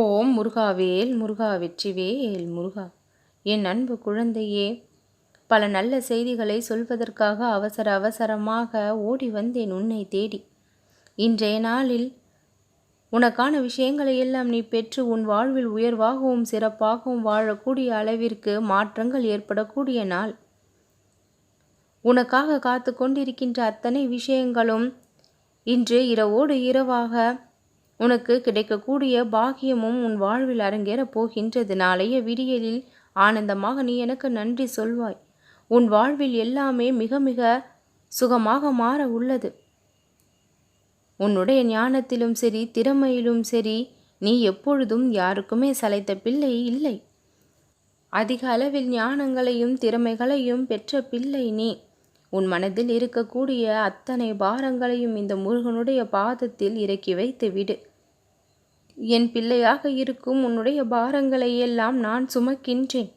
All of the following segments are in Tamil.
ஓம் முருகாவேல் முருகா வெற்றிவேல் முருகா. என் அன்பு குழந்தையே பல நல்ல செய்திகளை சொல்வதற்காக அவசர அவசரமாக ஓடி வந்தேன் உன்னை தேடி. இன்றைய நாளில் உனக்கான விஷயங்களை எல்லாம் நீ பெற்று உன் வாழ்வில் உயர்வாகவும் சிறப்பாகவும் வாழக்கூடிய அளவிற்கு மாற்றங்கள் ஏற்படக்கூடிய நாள். உனக்காக காத்து கொண்டிருக்கின்ற அத்தனை விஷயங்களும் இன்று இரவோடு இரவாக உனக்கு கிடைக்கக்கூடிய பாக்கியமும் உன் வாழ்வில் அரங்கேறப் போகின்றது. நாளைய விடியலில் ஆனந்தமாக நீ எனக்கு நன்றி சொல்வாய். உன் வாழ்வில் எல்லாமே மிக மிக சுகமாக மாற உள்ளது. உன்னுடைய ஞானத்திலும் சரி திறமையிலும் சரி நீ எப்பொழுதும் யாருக்குமே சளைத்த பிள்ளை இல்லை. அதிக அளவில் ஞானங்களையும் திறமைகளையும் பெற்ற பிள்ளை நீ. உன் மனதில் இருக்கக்கூடிய அத்தனை பாரங்களையும் இந்த முருகனுடைய பாதத்தில் இறக்கி வைத்து விடு என் பிள்ளையாக இருக்கும் உன்னுடைய பாரங்களை எல்லாம் நான் சுமக்கின்றேன்.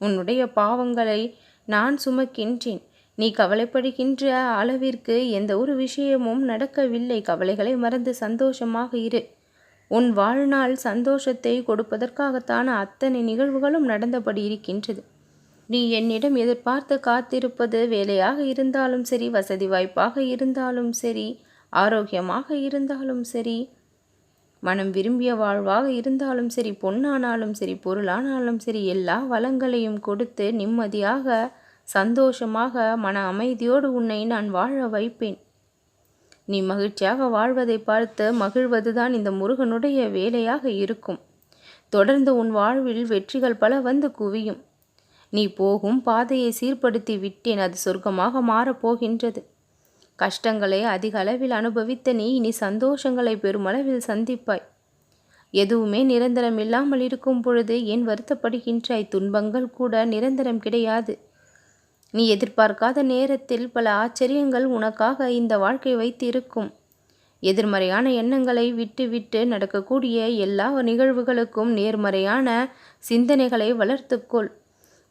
உன்னுடைய பாவங்களை நான் சுமக்கின்றேன். நீ கவலைப்படுகின்ற அளவிற்கு எந்த ஒரு விஷயமும் நடக்கவில்லை. கவலைகளை மறந்து சந்தோஷமாக இரு. உன் வாழ்நாள் சந்தோஷத்தை கொடுப்பதற்காகத்தான அத்தனை நிகழ்வுகளும் நடந்தபடி இருக்கின்றது. நீ என்னிடம் எதிர்பார்த்து காத்திருப்பது வேலையாக இருந்தாலும் சரி வசதி வாய்ப்பாக இருந்தாலும் சரி ஆரோக்கியமாக இருந்தாலும் சரி மனம் விரும்பிய வாழ்வாக இருந்தாலும் சரி பொன்னானாலும் சரி பொருளானாலும் சரி எல்லா வளங்களையும் கொடுத்து நிம்மதியாக சந்தோஷமாக மன அமைதியோடு உன்னை நான் வாழ வைப்பேன். நீ மகிழ்ச்சியாக வாழ்வதை பார்த்து மகிழ்வதுதான் இந்த முருகனுடைய வேலையாக இருக்கும். தொடர்ந்து உன் வாழ்வில் வெற்றிகள் பல வந்து குவியும். நீ போகும் பாதையை சீர்படுத்தி விட்டேன் அது சொர்க்கமாக மாறப்போகின்றது கஷ்டங்களை அதிக அளவில் அனுபவித்த நீ இனி சந்தோஷங்களை பெருமளவில் சந்திப்பாய். எதுவுமே நிரந்தரம் இல்லாமல் இருக்கும் பொழுது ஏன் வருத்தப்படுகின்றாய்? துன்பங்கள் கூட நிரந்தரம் கிடையாது. நீ எதிர்பார்க்காத நேரத்தில் பல ஆச்சரியங்கள் உனக்காக இந்த வாழ்க்கை வைத்து இருக்கும் எதிர்மறையான எண்ணங்களை விட்டுவிட்டு நடக்கக்கூடிய எல்லா நிகழ்வுகளுக்கும் நேர்மறையான சிந்தனைகளை வளர்த்துக்கொள்.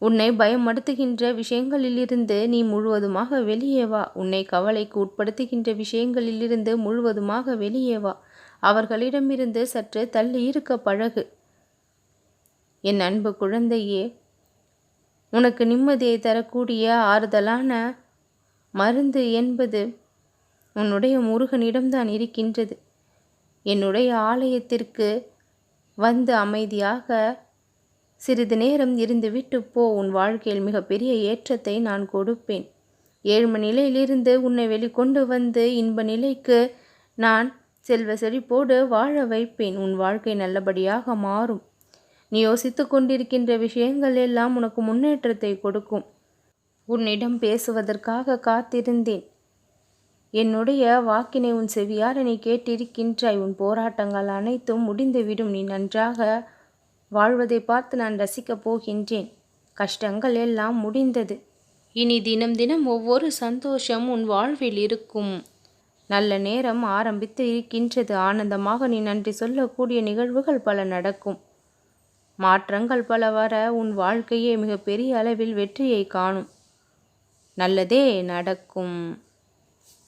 உன்னை பயமடுத்துகின்ற விஷயங்களிலிருந்து நீ முழுவதுமாக வெளியே வா. உன்னை கவலைக்கு உட்படுத்துகின்ற விஷயங்களிலிருந்து முழுவதுமாக வெளியே வா. அவர்களிடமிருந்து சற்று தள்ளி இருக்க பழகு. என் அன்பு குழந்தையே உனக்கு நிம்மதியை தரக்கூடிய ஆறுதலான மருந்து என்பது உன்னுடைய முருகனிடம்தான் இருக்கின்றது. என்னுடைய ஆலயத்திற்கு வந்து அமைதியாக சிறிது நேரம் இருந்துவிட்டு போ உன் வாழ்க்கையில் மிகப்பெரிய ஏற்றத்தை நான் கொடுப்பேன். ஏழ்ம நிலையிலிருந்து உன்னை வெளிக்கொண்டு வந்து இன்ப நிலைக்கு நான் செல்வ செழிப்போடு வாழ வைப்பேன். உன் வாழ்க்கை நல்லபடியாக மாறும். நீ யோசித்து கொண்டிருக்கின்ற விஷயங்கள் எல்லாம் உனக்கு முன்னேற்றத்தை கொடுக்கும். உன்னிடம் பேசுவதற்காக காத்திருந்தேன். என்னுடைய வாக்கினை உன் செவியார் நீ கேட்டிருக்கின்றாய். உன் போராட்டங்கள் அனைத்தும் முடிந்துவிடும். நீ நன்றாக வாழ்வதை பார்த்து நான் ரசிக்கப் போகின்றேன். கஷ்டங்கள் எல்லாம் முடிந்தது. இனி தினம் தினம் ஒவ்வொரு சந்தோஷம் உன் வாழ்வில் இருக்கும். நல்ல நேரம் ஆரம்பித்து இருக்கின்றது. ஆனந்தமாக நீ நன்றி சொல்லக்கூடிய நிகழ்வுகள் பல நடக்கும். மாற்றங்கள் பல வர உன் வாழ்க்கையே மிகப்பெரிய அளவில் வெற்றியை காணும். நல்லதே நடக்கும்.